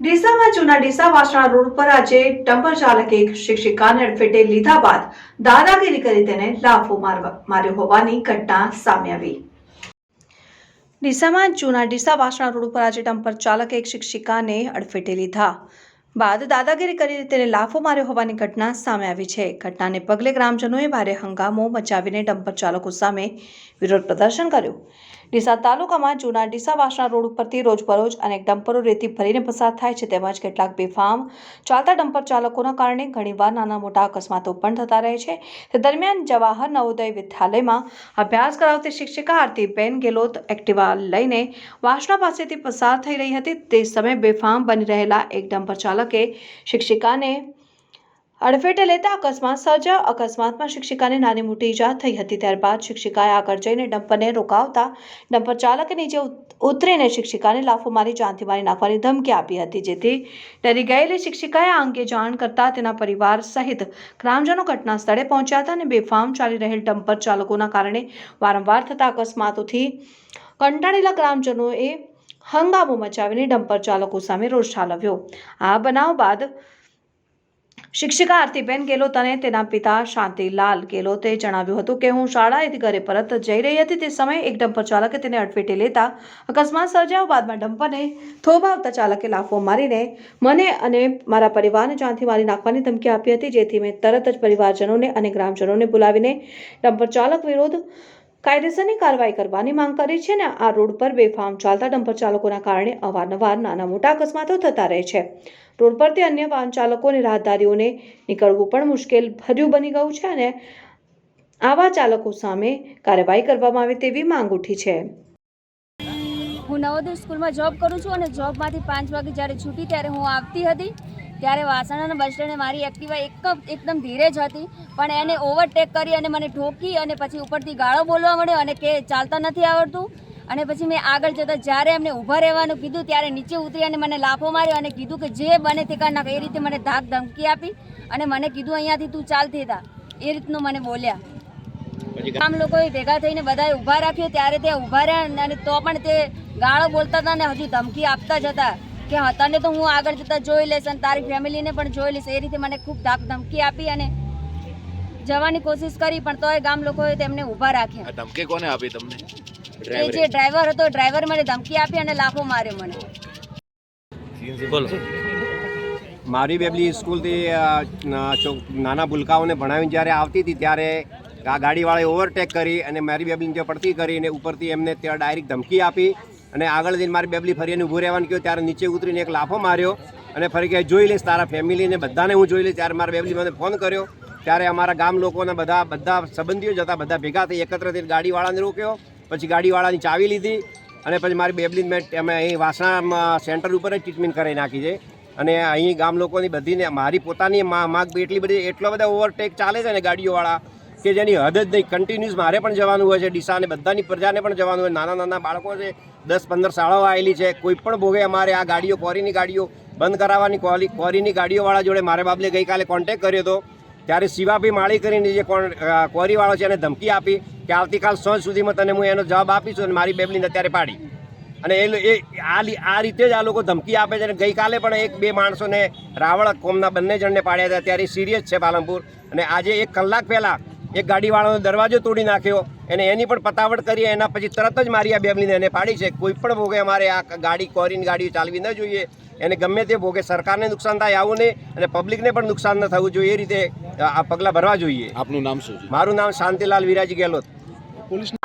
ડીસામાં જૂના ડીસા વાસણા રોડ પર આજે ટમ્પર ચાલકે એક શિક્ષિકાને અડફેટે લીધા બાદ દાદાગીરી કરી તેને લાફો માર્યો હોવાની ઘટના સામે આવી. ડીસામાં જૂના ડીસા વાસણા રોડ ઉપર આજે ટમ્પર ચાલકે એક શિક્ષિકાને અડફેટે લીધા બાદ દાદાગીરી કરી તેને લાફો માર્યો હોવાની ઘટના સામે આવી છે. ઘટનાને પગલે ગ્રામજનોએ ભારે હંગામો મચાવીને ડમ્પર ચાલકો સામે વિરોધ પ્રદર્શન કર્યું. ડીસા તાલુકામાં જૂના ડીસા વાસણા રોડ ઉપરથી રોજબરોજ અનેક ડમ્પરો રેતી ભરીને પસાર થાય છે તેમજ કેટલાક બેફામ ચાલતા ડમ્પર ચાલકોના કારણે ઘણીવાર નાના મોટા અકસ્માતો પણ થતા રહે છે. તે દરમિયાન જવાહર નવોદય વિદ્યાલયમાં અભ્યાસ કરાવતી શિક્ષિકા આરતીબેન ગેલોત એક્ટિવા લઈને વાસણા પાસેથી પસાર થઈ રહી હતી. તે સમયે બેફામ બની રહેલા એક ડમ્પર ચાલકે શિક્ષિકાને અડફેટે લેતા અકસ્માત સર્જાયો. અકસ્માતમાં શિક્ષિકાને નાની મોટી ઈજા થઈ હતી. ત્યારબાદ શિક્ષિકાએ આગળ જઈને ડમ્પરને રોકાવતા ડમ્પર ચાલકે નીચે ઉતરીને શિક્ષિકાને લાફો મારી જાનથી મારી નાખવાની ધમકી આપી હતી. જેથી ડરી ગયેલી શિક્ષિકાએ આ અંગે જાણ કરતા તેના પરિવાર સહિત ગ્રામજનો ઘટના સ્થળે પહોંચ્યા હતા અને બેફામ ચાલી રહેલ ડમ્પર ચાલકોના કારણે વારંવાર થતા અકસ્માતોથી કંટાળેલા ગ્રામજનોએ હંગામો મચાવીને ડમ્પર ચાલકો સામે રોષ ઠાલવ્યો. આ બનાવ બાદ શિક્ષિકા આરતીબેન ગેલોત અને તેના પિતા શાંતિલાલ ગેલોતે જણાવ્યું હતું કે હું શાળાએથી ઘરે પરત જઈ રહી હતી. તે સમયે એક ડમ્પર ચાલકે તેને અડફેટે લેતા અકસ્માત સર્જાયો. બાદમાં ડમ્પરને થોભાવતા ચાલકે લાફો મારીને મને અને મારા પરિવારને જાનથી મારી નાખવાની ધમકી આપી હતી. જેથી મેં તરત જ પરિવારજનોને અને ગ્રામજનોને બોલાવીને ડમ્પર ચાલક વિરુદ્ધ કાયદેસરની કાર્યવાહી કરવાની માંગ કરી છે ને આ રોડ પર બેફામ ચાલતા ડમ્પર ચાલકોના કારણે અવારનવાર નાના મોટા અકસ્માતો થતા રહે છે. રોડ પરથી અન્ય વાહન ચાલકો અને રાહદારીઓને નીકળવું પણ મુશ્કેલ ભર્યું બની ગયું છે અને આવા ચાલકો સામે કાર્યવાહી કરવામાં આવે તેવી માંગ ઉઠી છે. હું નવોદય સ્કૂલમાં જોબ કરું છું અને જોબમાંથી પાંચ વાગે જ્યારે છૂટી ત્યારે હું આવતી હતી. ત્યારે વાસણાના બસ સ્ટેન્ડે મારી એક્ટિવા એક એકદમ ધીરે જ હતી. પણ એને ઓવરટેક કરી અને મને ઠોકી અને પછી ઉપરથી ગાળો બોલવા મળ્યો અને કે ચાલતા નથી આવડતું. અને પછી મેં આગળ જતાં જ્યારે એમને ઊભા રહેવાનું કીધું ત્યારે નીચે ઉતરી અને મને લાફો માર્યો અને કીધું કે જે બને તે કરી નાખ. એ રીતે મને ધાક ધમકી આપી અને મને કીધું અહીંયાથી તું ચાલતી હતા એ રીતનું મને બોલ્યા. આમ લોકોએ ભેગા થઈને બધાએ ઊભા રાખ્યો. ત્યારે તે ઊભા રહ્યા અને તો પણ તે ગાળો બોલતા હતા ને હજુ ધમકી આપતા જ હતા. કે હા તને તો હું આગળ જતા જોઈ લઈશ અને તારી ફેમિલીને પણ જોઈ લઈશ. એ રીતે મને ખૂબ ધાક ધમકી આપી અને જવાની કોશિશ કરી પણ તોય ગામ લોકોએ તેમને ઊભા રાખ્યા. ધમકી કોને આપી તમને? એ જે ડ્રાઈવર હતો ડ્રાઈવર મને ધમકી આપી અને લાફો માર્યો મને. બોલો. મારી બેબલી સ્કૂલથી નાના ભૂલકાઓને ભણાવીને જ્યારે આવતી હતી ત્યારે આ ગાડીવાળાએ ઓવરટેક કરી અને મારી બેબલીને જે પડતી કરીને ઉપરથી એમને ત્યાં ડાયરેક્ટ ધમકી આપી. અને આગળ જઈને મારી બેબલી ફરી એને ઊભું રહેવાનું કહ્યું. ત્યારે નીચે ઉતરીને એક લાફો માર્યો અને ફરી કે જોઈ લઈશ તારા ફેમિલીને બધાને હું જોઈ લઈશ. ત્યારે મારા બેબલી મને ફોન કર્યો. ત્યારે અમારા ગામ લોકોને બધા બધા સંબંધીઓ જતા બધા ભેગા થઈ, એકત્ર થઈને ગાડીવાળાને રોક્યો. પછી ગાડીવાળાની ચાવી લીધી અને પછી મારી બેબલીને મેં અમે અહીં વાસણા સેન્ટર ઉપર જ ટ્રીટમેન્ટ કરી નાખી છે. અને અહીં ગામ લોકોની બધીને, મારી પોતાની માગ એટલી બધી, એટલો બધા ઓવરટેક ચાલે છે ને ગાડીઓવાળા કે જેની હદ જ નહીં. કન્ટિન્યુઅસ મારે પણ જવાનું હોય છે, ડીસાને બધાની પ્રજાને પણ જવાનું હોય. નાના નાના બાળકો છે, દસ પંદર શાળાઓ આવેલી છે. કોઈ પણ ભોગે અમારે આ ગાડીઓ, કોરીની ગાડીઓ બંધ કરાવવાની કોરી કોરીની ગાડીઓવાળા જોડે મારે બાબલે ગઈકાલે કોન્ટેક્ટ કર્યો હતો. ત્યારે શિવાભાઈ માળી કરીને જે કોરીવાળો છે એને ધમકી આપી કે આવતીકાલ સાંજ સુધીમાં તને હું એનો જવાબ આપીશું અને મારી બેબલીને અત્યારે પાડી. અને એ આ આ રીતે જ આ લોકો ધમકી આપે છે અને ગઈકાલે પણ એક, બે માણસોને રાવળ કોમના બંને જણને પાડ્યા હતા. ત્યારે સિરિયસ છે પાલનપુર. અને આજે એક કલાક પહેલાં એક ગાડીવાળાનો દરવાજો તોડી નાખ્યો અને એની પણ પતાવટ કરી એના પછી તરત જ મારી આ બેબલીને એને પાડી છે. કોઈ પણ ભોગે અમારે આ ગાડી કોરીની ગાડીઓ ચાલવી ન જોઈએ. એને ગમે તે ભોગે સરકારને નુકસાન થાય આવું નહીં અને પબ્લિકને પણ નુકસાન ન થવું જોઈએ. એ રીતે આ પગલાં ભરવા જોઈએ. આપનું નામ શું મારું નામ શાંતિલાલ વિરાજી ગેહલોત.